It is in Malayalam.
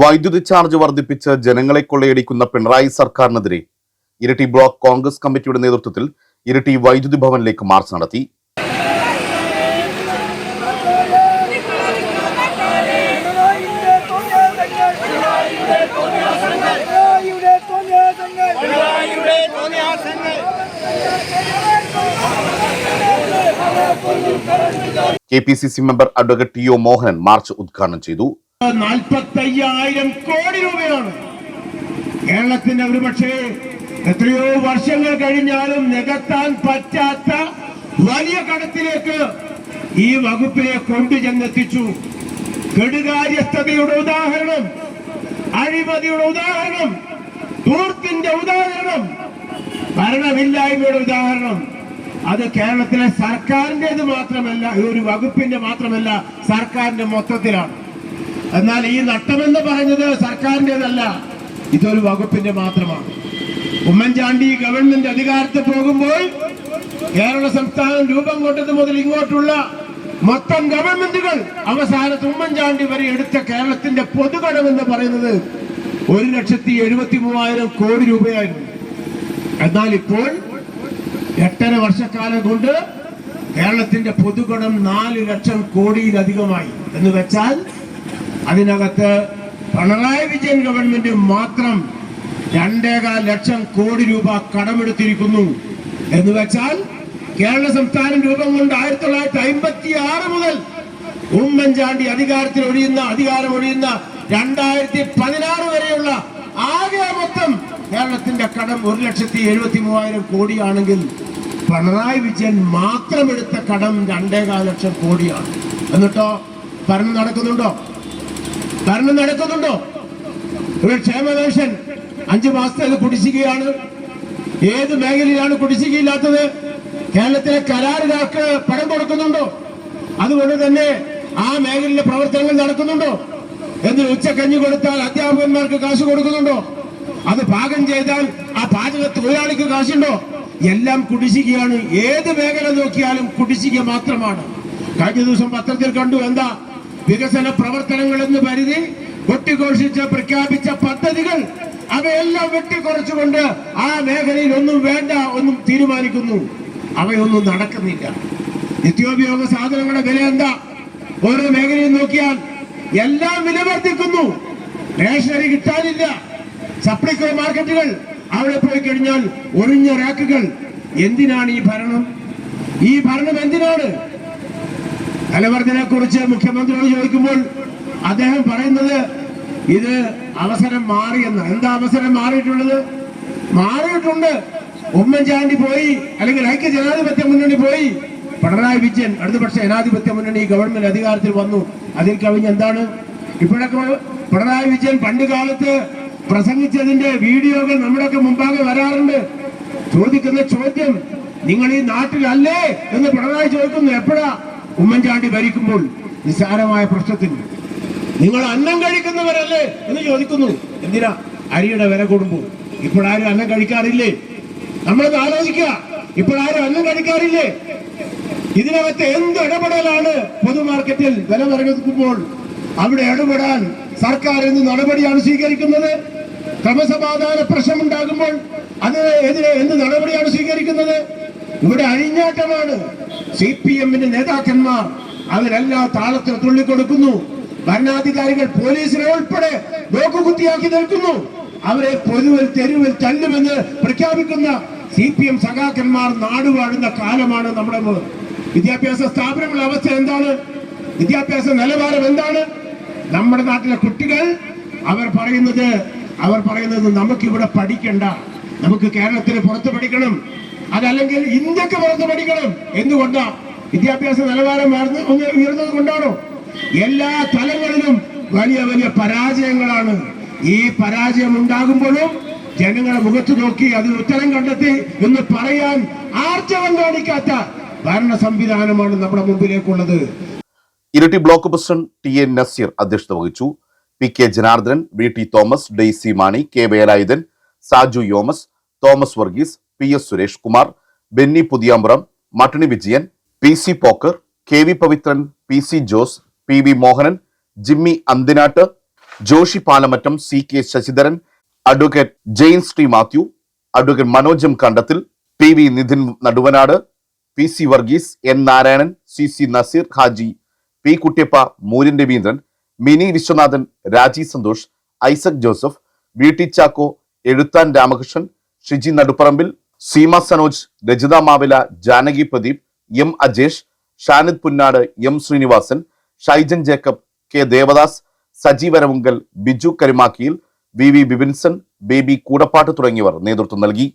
വൈദ്യുതി ചാർജ് വർദ്ധിപ്പിച്ച് ജനങ്ങളെ കൊള്ളയടിക്കുന്ന പിണറായി സർക്കാരിനെതിരെ ഇരട്ടി ബ്ലോക്ക് കോൺഗ്രസ് കമ്മിറ്റിയുടെ നേതൃത്വത്തിൽ ഇരട്ടി വൈദ്യുതി ഭവനിലേക്ക് മാർച്ച് നടത്തി. K P C C member advocate T O Mohanan march ഉദ്ഘാടനം ചെയ്തു. നാൽപ്പത്തയ്യായിരം കോടി രൂപയാണ്. കേരളത്തിന്റെ ഒരുപക്ഷെ എത്രയോ വർഷങ്ങൾ കഴിഞ്ഞാലും നികത്താൻ പറ്റാത്ത വലിയ കടത്തിലേക്ക് ഈ വകുപ്പിനെ കൊണ്ടുചെന്നെത്തിച്ചു കെടുകാര്യസ്ഥതയുടെ ഉദാഹരണം അഴിമതിയുടെ ഉദാഹരണം ധൂർത്തിന്റെ ഉദാഹരണം ഭരണമില്ലായ്മയുടെ ഉദാഹരണം. അത് കേരളത്തിലെ സർക്കാരിന്റേത് മാത്രമല്ല ഈ ഒരു വകുപ്പിന്റെ മാത്രമല്ല സർക്കാരിന്റെ മൊത്തത്തിലാണ്. എന്നാൽ ഈ നട്ടമെന്ന് പറഞ്ഞത് സർക്കാരിന്റെതല്ല. ഇതൊരു വകുപ്പിന്റെ മാത്രമാണ്. ഉമ്മൻചാണ്ടി ഗവൺമെന്റ് അധികാരത്തിൽ പോകുമ്പോൾ കേരള സംസ്ഥാനം രൂപം കൊണ്ടത് മുതൽ ഇങ്ങോട്ടുള്ള മൊത്തം ഗവൺമെന്റുകൾ അവസാനത്ത് ഉമ്മൻചാണ്ടി വരെ എടുത്ത കേരളത്തിന്റെ പൊതുകടം എന്ന് പറയുന്നത് ഒരു ലക്ഷത്തി എഴുപത്തി മൂവായിരം കോടി രൂപയായിരുന്നു. എന്നാൽ ഇപ്പോൾ എട്ടര വർഷക്കാലം കൊണ്ട് കേരളത്തിന്റെ പൊതുകടം നാല് ലക്ഷം കോടിയിലധികമായി. എന്ന് വെച്ചാൽ അതിനകത്ത് പിണറായി വിജയൻ ഗവൺമെന്റ് മാത്രം രണ്ടേകാൽ ലക്ഷം കോടി രൂപ കടമെടുത്തിരിക്കുന്നു. എന്ന് വെച്ചാൽ കേരള സംസ്ഥാനം രൂപം കൊണ്ട് ആയിരത്തി തൊള്ളായിരത്തി അമ്പത്തി ആറ് മുതൽ ഉമ്മൻചാണ്ടി അധികാരത്തിൽ ഒഴിയുന്ന അധികാരം ഒഴിയുന്ന രണ്ടായിരത്തി പതിനാറ് വരെയുള്ള ആകെ മൊത്തം കേരളത്തിന്റെ കടം ഒരു ലക്ഷത്തി എഴുപത്തി മൂവായിരം കോടിയാണെങ്കിൽ പിണറായി വിജയൻ മാത്രം എടുത്ത കടം രണ്ടേകാൽ ലക്ഷം കോടിയാണ്. എന്നിട്ടോ ഭരണം നടക്കുന്നുണ്ടോ? ഭരണം നടക്കുന്നുണ്ടോ? ഒരു ക്ഷേമ അഞ്ചു അത് കുടിശ്ശികയാണ്. ഏത് മേഖലയിലാണ് കുടിശ്ശികയില്ലാത്തത്? കേരളത്തിലെ കരാറുകാർക്ക് പണം കൊടുക്കുന്നുണ്ടോ? അതുകൊണ്ട് തന്നെ ആ മേഖലയിലെ പ്രവർത്തനങ്ങൾ നടക്കുന്നുണ്ടോ? എന്ന് കഞ്ഞി കൊടുത്താൽ അധ്യാപകന്മാർക്ക് കാശ് കൊടുക്കുന്നുണ്ടോ? അത് പാകം ചെയ്താൽ ആ പാചക തൊഴിലാളിക്ക് കാശുണ്ടോ? എല്ലാം കുടിശ്ശികയാണ്. ഏത് മേഖല നോക്കിയാലും കുടിശ്ശിക മാത്രമാണ്. കഴിഞ്ഞ ദിവസം പത്രത്തിൽ കണ്ടു എന്താ? വികസന പ്രവർത്തനങ്ങൾ എന്ന് പരിധി വെട്ടിഘോഷിച്ച് പ്രഖ്യാപിച്ച പദ്ധതികൾ അവയെല്ലാം വെട്ടിക്കുറച്ചുകൊണ്ട് ആ മേഖലയിൽ ഒന്നും വേണ്ട ഒന്നും തീരുമാനിക്കുന്നു. അവയൊന്നും നടക്കുന്നില്ല. നിത്യോപയോഗ സാധനങ്ങളുടെ വില എന്താ? ഓരോ മേഖലയും നോക്കിയാൽ എല്ലാം വില വർദ്ധിക്കുന്നു റേഷനറി കിട്ടാനില്ല. സപ്ലൈകോ മാർക്കറ്റുകൾ അവിടെ പോയി കഴിഞ്ഞാൽ ഒഴിഞ്ഞ റാക്കുകൾ. എന്തിനാണ് ഈ ഭരണം? ഈ ഭരണം എന്തിനാണ്? വിലവർദ്ധനെ കുറിച്ച് മുഖ്യമന്ത്രിയോട് ചോദിക്കുമ്പോൾ അദ്ദേഹം പറയുന്നത് ഇത് അവസരം മാറിയെന്ന് എന്താ അവസരം മാറിയിട്ടുള്ളത്? മാറിയിട്ടുണ്ട്. ഉമ്മൻചാണ്ടി പോയി അല്ലെങ്കിൽ ഐക്യ ജനാധിപത്യ മുന്നണി പോയി. പിണറായി വിജയൻ അടുത്ത പക്ഷേ ജനാധിപത്യ മുന്നണി ഗവൺമെന്റ് അധികാരത്തിൽ വന്നു. അതിൽ കവിഞ്ഞ് എന്താണ്? ഇപ്പോഴൊക്കെ പിണറായി വിജയൻ പണ്ട് കാലത്ത് പ്രസംഗിച്ചതിന്റെ വീഡിയോകൾ നമ്മുടെയൊക്കെ മുമ്പാകെ വരാറുണ്ട്. ചോദിക്കുന്ന ചോദ്യം നിങ്ങൾ ഈ നാട്ടിലല്ലേ? എന്ന് പിണറായി ചോദിക്കുന്നു. എപ്പോഴാ? ഉമ്മൻചാണ്ടി ഭരിക്കുമ്പോൾ നിസ്സാരമായ പ്രശ്നത്തിന്. നിങ്ങൾ അന്നം കഴിക്കുന്നവരല്ലേ എന്ന് ചോദിക്കുന്നു. എന്തിനാ? അരിയുടെ വില കൂടുമ്പോൾ. ഇപ്പോഴാരും അന്നം കഴിക്കാറില്ലേ? നമ്മളത് ആലോചിക്കുക. ഇപ്പോഴാരും അന്നം കഴിക്കാറില്ലേ? ഇതിനകത്ത് എന്ത് ഇടപെടലാണ് പൊതുമാർക്കറ്റിൽ വില നിറഞ്ഞെടുക്കുമ്പോൾ അവിടെ ഇടപെടാൻ സർക്കാർ എന്ത് നടപടിയാണ് സ്വീകരിക്കുന്നത്? ക്രമസമാധാന പ്രശ്നമുണ്ടാകുമ്പോൾ അതിനെതിരെ എന്ത് നടപടിയാണ് സ്വീകരിക്കുന്നത്? ഇവിടെ അഴിഞ്ഞാട്ടമാണ്. സി പി എമ്മിന്റെ നേതാക്കന്മാർ അവരെല്ലാം താളത്തിൽ തുള്ളിക്കൊടുക്കുന്നു. ഭരണാധികാരികൾ പോലീസിനെ ഉൾപ്പെടെ നോക്കുകുത്തിയാക്കി നിൽക്കുന്നു. അവരെ പൊതുവിൽ തെരുവിൽ തല്ലുമെന്ന് പ്രഖ്യാപിക്കുന്ന സി പി എം സഖാക്കന്മാർ നാടുവാഴുന്ന കാലമാണ് നമ്മുടെ വിദ്യാഭ്യാസ സ്ഥാപനങ്ങളുടെ അവസ്ഥ എന്താണ്? വിദ്യാഭ്യാസ നിലവാരം എന്താണ്? നമ്മുടെ നാട്ടിലെ കുട്ടികൾ അവർ പറയുന്നത് അവർ പറയുന്നത് നമുക്കിവിടെ പഠിക്കണ്ട. നമുക്ക് കേരളത്തിന് പുറത്ത് പഠിക്കണം. അതല്ലെങ്കിൽ ഇന്ത്യയ്ക്ക് പുറത്ത് പഠിക്കണം. എന്തുകൊണ്ടാ? വിദ്യാഭ്യാസ നിലവാരം ഒന്ന് ഉയർന്നത് കൊണ്ടാണോ? എല്ലാ തലങ്ങളിലും വലിയ വലിയ പരാജയങ്ങളാണ്. ഈ പരാജയം ഉണ്ടാകുമ്പോഴും ജനങ്ങളെ മുഖത്ത് നോക്കി അതിന് ഉത്തരം കണ്ടെത്തി എന്ന് പറയാൻ ആർജവം കാണിക്കാത്ത ഭരണ സംവിധാനമാണ് നമ്മുടെ മുമ്പിലേക്കുള്ളത്. ഇരട്ടി block president T N Naseer അധ്യക്ഷത വഹിച്ചു. P K Janardhanan V T Thomas Daisy Mani K Velayudhan Saju Yomas Thomas Varghese P S Suresh Kumar Benny Puthiyampuram Mattani Vijayan P C Pokkar K V Pavithran P C Jose P V Mohanan Jimmy Anthinatt Joshy Palamattam C K Sasidharan advocate Jains T Mathew advocate Manoj M Kandathil P V Nithin Naduvanad P C Varghese N Narayanan C C Naseer Haji P Kuttiyappa Mooryan Raveendran Mini Viswanathan Raji Santhosh Isaac Joseph V T Chacko Ezhuthan Ramakrishnan Shiji Naduparambil Seema Sanoj Rajitha Mavila Janaki Pradeep M Ajesh Shanid Punnad M Sreenivasan Shaijan Jacob K Devadas Saji Varavunkal Biju Karumakkiyil V V Bibinson Baby Koodappatt തുടങ്ങിയവർ നേതൃത്വം നൽകി.